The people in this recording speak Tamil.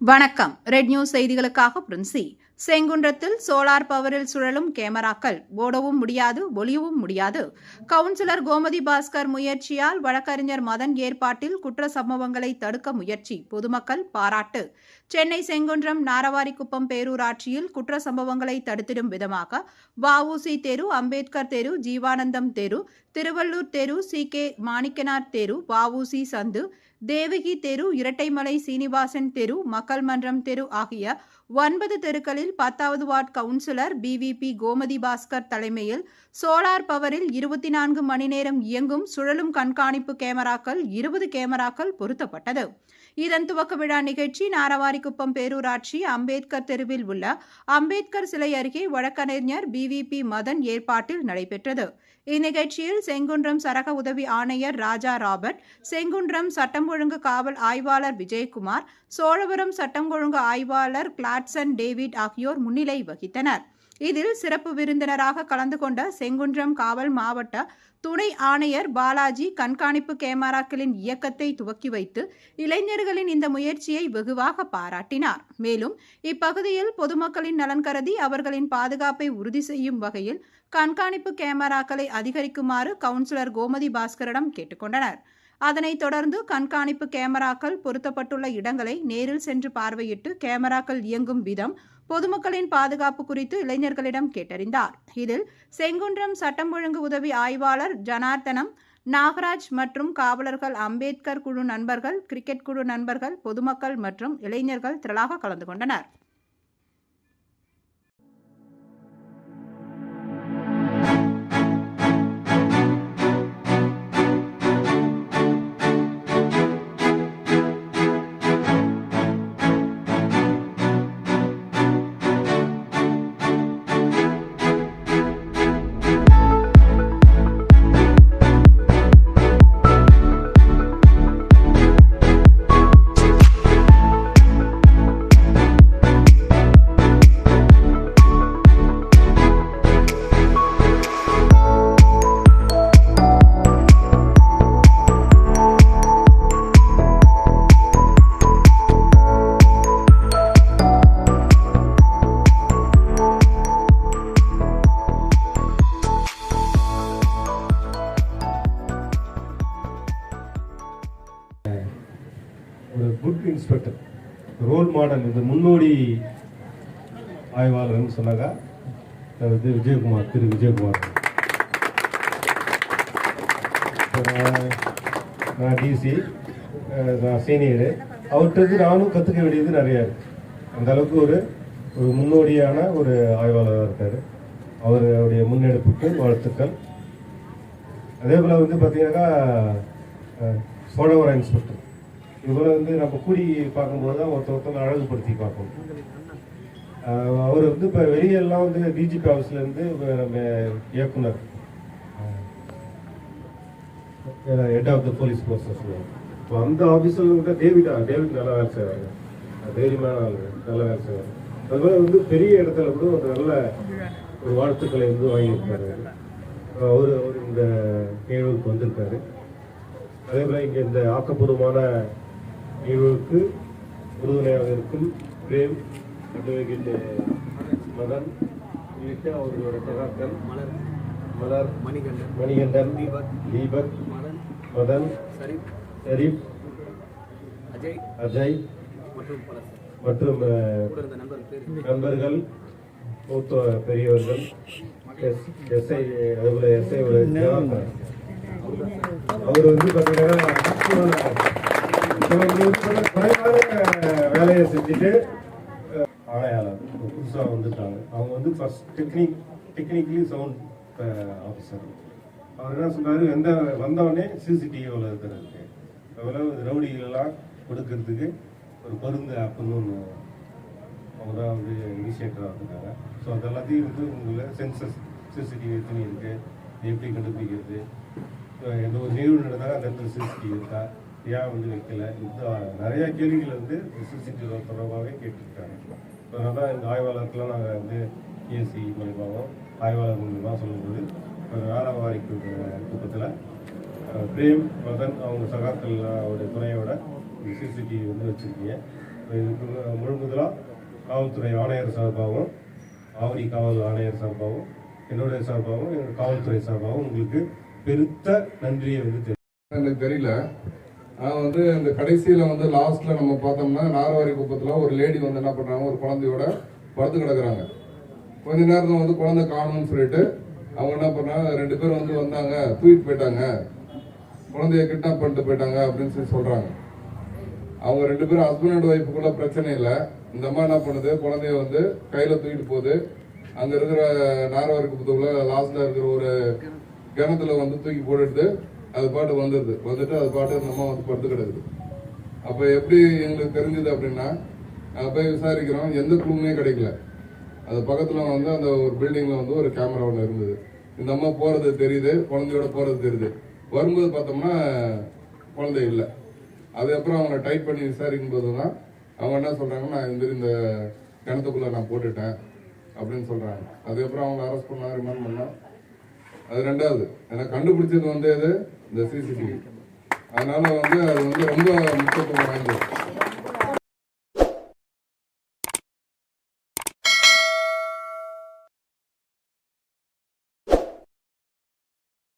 வணக்கம். ரெட் நியூஸ் செய்திகளுக்காக பிரின்சி. செங்குன்றத்தில் சோலார் பவரில் சுழலும் கேமராக்கள். ஓடவும் முடியாது ஒளியவும் முடியாது. கவுன்சிலர் கோமதி பாஸ்கர் முயற்சியால் வழக்கறிஞர் மதன் ஏற்பாட்டில் குற்ற சம்பவங்களை தடுக்க முயற்சி. பொதுமக்கள் பாராட்டு. சென்னை செங்குன்றம் நாரவாரிக்குப்பம் பேரூராட்சியில் குற்ற சம்பவங்களை தடுத்திடும் விதமாக வஉசி தெரு அம்பேத்கர் தெரு ஜீவானந்தம் தெரு திருவள்ளூர் தெரு சி. கே. மாணிக்கனார் தெரு வஉசி சந்து தேவகி தெரு இரட்டைமலை சீனிவாசன் தெரு மக்கள் மன்றம் தெரு ஆகிய ஒன்பது தெருக்களில் பத்தாவது ward councillor P V P Gomathi Bhaskar தலைமையில் சோலார் பவரில் இருபத்தி நான்கு மணி நேரம் இயங்கும் சுழலும் கண்காணிப்பு கேமராக்கள் இருபது கேமராக்கள் பொருத்தப்பட்டது. இதன் துவக்க விழா நிகழ்ச்சி நாரவாரிக்குப்பம் பேரூராட்சி அம்பேத்கர் தெருவில் உள்ள அம்பேத்கர் சிலை அருகே வழக்கறிஞர் பிவிபி மதன் ஏற்பாட்டில் நடைபெற்றது. இந்நிகழ்ச்சியில் செங்குன்றம் சரக உதவி ஆணையர் ராஜா ராபர்ட் செங்குன்றம் சட்டம் ஒழுங்கு காவல் ஆய்வாளர் விஜயகுமார் சோழபுரம் சட்டம் ஒழுங்கு ஆய்வாளர் கிளாட்சன் டேவிட் ஆகியோர் முன்னிலை வகித்தனர். இதில் சிறப்பு விருந்தினராக கலந்து கொண்ட செங்குன்றம் காவல் மாவட்ட துணை ஆணையர் பாலாஜி கண்காணிப்பு கேமராக்களின் இயக்கத்தை துவக்கி வைத்து இளைஞர்களின் இந்த முயற்சியை வெகுவாக பாராட்டினார். மேலும் இப்பகுதியில் பொதுமக்களின் நலன் கருதி அவர்களின் பாதுகாப்பை உறுதி செய்யும் வகையில் கண்காணிப்பு கேமராக்களை அதிகரிக்குமாறு கவுன்சிலர் கோமதி பாஸ்கரிடம் கேட்டுக்கொண்டனர். அதனைத் தொடர்ந்து கண்காணிப்பு கேமராக்கள் பொருத்தப்பட்டுள்ள இடங்களை நேரில் சென்று பார்வையிட்டு கேமராக்கள் இயங்கும் விதம் பொதுமக்களின் பாதுகாப்பு குறித்து இளைஞர்களிடம் கேட்டறிந்தார். இதில் செங்குன்றம் சட்டம் ஒழுங்கு உதவி ஆய்வாளர் ஜனார்த்தனம் நாகராஜ் மற்றும் காவலர்கள் அம்பேத்கர் குழு நண்பர்கள் கிரிக்கெட் குழு நண்பர்கள் பொதுமக்கள் மற்றும் இளைஞர்கள் திரளாக கலந்து கொண்டனர். ஒரு குட் இன்ஸ்பெக்டர் ரோல் மாடல் இது முன்னோடி ஆய்வாளர்னு சொன்னாங்க. இது விஜயகுமார் திரு விஜயகுமார். நான் நான் டிசி நான் சீனியரு அவர்கிட்ட நானும் கற்றுக்க வேண்டியது நிறையா இருக்குது அந்த அளவுக்கு ஒரு ஒரு முன்னோடியான ஒரு ஆய்வாளராக இருக்கார். அவருடைய முன்னெடுப்புக்கு வாழ்த்துக்கள். அதே போல் வந்து பார்த்தீங்கன்னாக்கா சோழவர இன்ஸ்பெக்டர் இவரை வந்து நம்ம கூடி பார்க்கும்போது தான் ஒருத்த ஒருத்தவங்க அழகுபடுத்தி பார்ப்போம். அவர் வந்து இப்போ வெளியெல்லாம் வந்து டிஜிபி ஹவுஸ்லேருந்து நம்ம இயக்குனர். Head of the police forces இப்போ அந்த ஆஃபீஸில் கூட டேவிடா டேவிட் நல்லா வேலை செய்வாங்க தைரியமான ஆள் நல்லா வேலை செய்வாங்க அதுபோல் வந்து பெரிய இடத்துல கூட ஒரு நல்ல ஒரு வாழ்த்துக்களை வந்து வாங்கியிருக்காரு. அவர் அவர் இந்த நிகழ்வுக்கு வந்திருக்காரு. அதே போல் இங்கே இந்த ஆக்கப்பூர்வமான நிகழ்வுக்கு உறுதுணையாக இருக்கும் பிரேம் அட்வொகேட் மதன் உள்ளிட்ட அவர்களோட சகாக்கள் மலர் மலர் மணிகண்டன் மணிகண்டன் தீபக் தீபக் மதன் மதன் ஷரீப் ஷரீப் அஜய் அஜய் மற்றும் பலர் மற்றும் நண்பர்கள் மூத்த பெரியவர்கள் எஸ் எஸ்ஐ அதுபோல எஸ்ஐ அவர் வந்து பார்த்தீங்கன்னா வேலையை செஞ்சுட்டு அஹ், ஆணையாளர் புதுசாக வந்துட்டாங்க அவங்க வந்து first technique technically sound officer அவர் என்ன சொன்னாரு எந்த வந்தவொடனே சிசிடிவியில் இருக்கிறதுக்கு அவ்வளோ ரவுடிகளெல்லாம் கொடுக்கறதுக்கு ஒரு பருந்து ஆப்புன்னு ஒன்று அவங்க தான் வந்து இனிஷியேட்டராக இருக்காங்க ஸோ அது எல்லாத்தையும் வந்து உங்களை சென்சஸ் சிசிடிவி எத்தனை இருக்குது எப்படி கண்டுபிடிக்கிறது அஹ் எந்த ஒரு நிகழ்வு நடந்தால் அந்த இடத்துல சிசிடிவி இருக்கா ஏன் வந்து வைக்கல. இந்த நிறையா கேள்விகள் வந்து சிசிடிவி தொடர்பாகவே கேட்டிருக்காங்க. அதனால தான் இந்த ஆய்வாளருக்கெல்லாம் நாங்கள் வந்து ஏசி மூலியமாகவும் ஆய்வாளர் மூலியமாக சொல்லும்போது ஒரு வேளாவாரி கூட்டத்தில் பிரேம் மதன் அவங்க சகாக்கள் அவருடைய துணையோட சிசிடிவி வந்து வச்சுருக்கீங்க. இதுக்கு முழுமுதலாக காவல்துறை ஆணையர் சார்பாகவும் ஆவடி காவல் ஆணையர் சார்பாகவும் என்னுடைய சார்பாகவும் எங்கள் காவல்துறை சார்பாகவும் உங்களுக்கு பெருத்த நன்றியை வந்து தெரிவித்துக் எனக்கு தெரியல. வந்து இந்த கடைசியில் வந்து லாஸ்ட்டில் நம்ம பார்த்தோம்னா நார்வாரி குப்பத்தில் ஒரு லேடி வந்து என்ன பண்ணுறாங்க ஒரு குழந்தையோட படுத்து கிடக்குறாங்க. கொஞ்ச நேரத்தில் வந்து குழந்தை காணும்னு சொல்லிட்டு அவங்க என்ன பண்ணாங்க ரெண்டு பேரும் வந்து வந்தாங்க தூக்கிட்டு போயிட்டாங்க. குழந்தைய கிட்னாப் பண்ணிட்டு போயிட்டாங்க அப்படின்னு சொல்லி சொல்கிறாங்க அவங்க ரெண்டு பேரும் ஹஸ்பண்ட் அண்ட் ஒய்ஃபுக்குள்ள பிரச்சனை இல்லை. இந்த அம்மா என்ன பண்ணுது குழந்தைய வந்து கையில் தூக்கிட்டு போகுது. அங்கே இருக்கிற நார்வாரி குப்பத்துக்குள்ள லாஸ்ட்டில் இருக்கிற ஒரு கிணத்துல வந்து தூக்கி போட்டுட்டு அது பாட்டு வந்துடுது வந்துட்டு அது பாட்டு நம்ம அம்மா வந்து படுத்து கிடக்குது. அப்போ எப்படி எங்களுக்கு தெரிஞ்சது அப்படின்னா போய் விசாரிக்கிறோம் எந்த குழுமே கிடைக்கல. அது பக்கத்தில் வந்து அந்த ஒரு பில்டிங்கில் வந்து ஒரு கேமரா ஒன்று இருந்தது. இந்த அம்மா போகிறது தெரியுது குழந்தையோட போகிறது தெரியுது. வரும்போது பார்த்தோம்னா குழந்தை இல்லை. அதுக்கப்புறம் அவங்க டைட் பண்ணி விசாரிக்கும் போது தான் அவங்க என்ன சொல்கிறாங்க நான் இந்த இந்த கிணத்துக்குள்ளே நான் போட்டுட்டேன் அப்படின்னு சொல்கிறாங்க அதுக்கப்புறம் அவங்க அரெஸ்ட் பண்ணால் ரிமாண்ட் பண்ணால் அது ரெண்டாவது. ஏன்னா கண்டுபிடிச்சது வந்து எது? இந்த சிசிடிவி அதனால வந்து அது வந்து ரொம்ப முக்கியத்துவம் வாய்ந்தது.